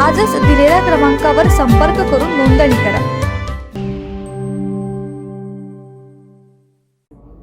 आजच दिलेल्या क्रमांकावर संपर्क करून नोंदणी करा.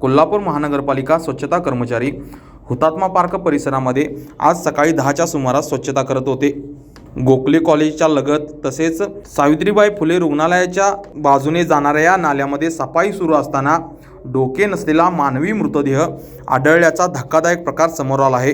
कोल्हापूर महानगरपालिका स्वच्छता कर्मचारी हुतात्मा पार्क परिसरामध्ये आज सकाळी दहाच्या सुमारास स्वच्छता करत होते. गोखले कॉलेजच्या लगत तसेच सावित्रीबाई फुले रुग्णालयाच्या बाजूने जाणाऱ्या या नाल्यामध्ये सफाई सुरू असताना डोके नसलेला मानवी मृतदेह आढळल्याचा धक्कादायक प्रकार समोर आला आहे.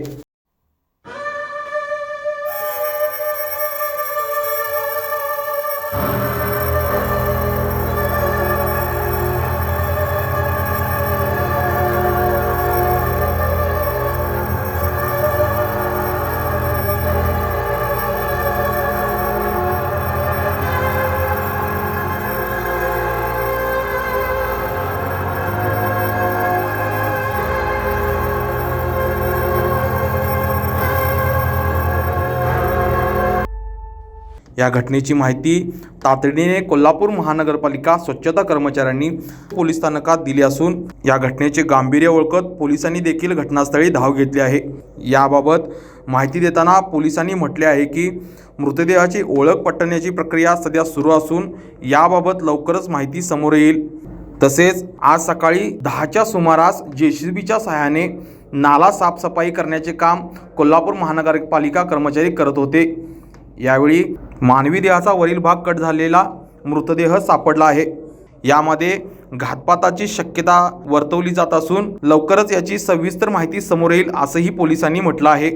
या घटनेची माहिती तातडीने कोल्हापूर महानगरपालिका स्वच्छता कर्मचाऱ्यांनी पोलीस स्थानकात दिली असून या घटनेचे गांभीर्य ओळखत पोलिसांनी देखील घटनास्थळी धाव घेतली आहे. याबाबत माहिती देताना पोलिसांनी म्हटले आहे की मृतदेहाची ओळख पटवण्याची प्रक्रिया सध्या सुरू असून याबाबत लवकरच माहिती समोर येईल. तसेच आज सकाळी दहाच्या सुमारास जे सी बीच्या सहाय्याने नाला साफसफाई करण्याचे काम कोल्हापूर महानगरपालिका कर्मचारी करत होते. यावेळी मानवी देहाचा वरील भाग कट झालेला मृतदेह सापडला आहे. यामध्ये घातपाताची शक्यता वर्तवली जात असून लवकरच याची सविस्तर माहिती समोर येईल असंही पोलिसांनी म्हटलं आहे.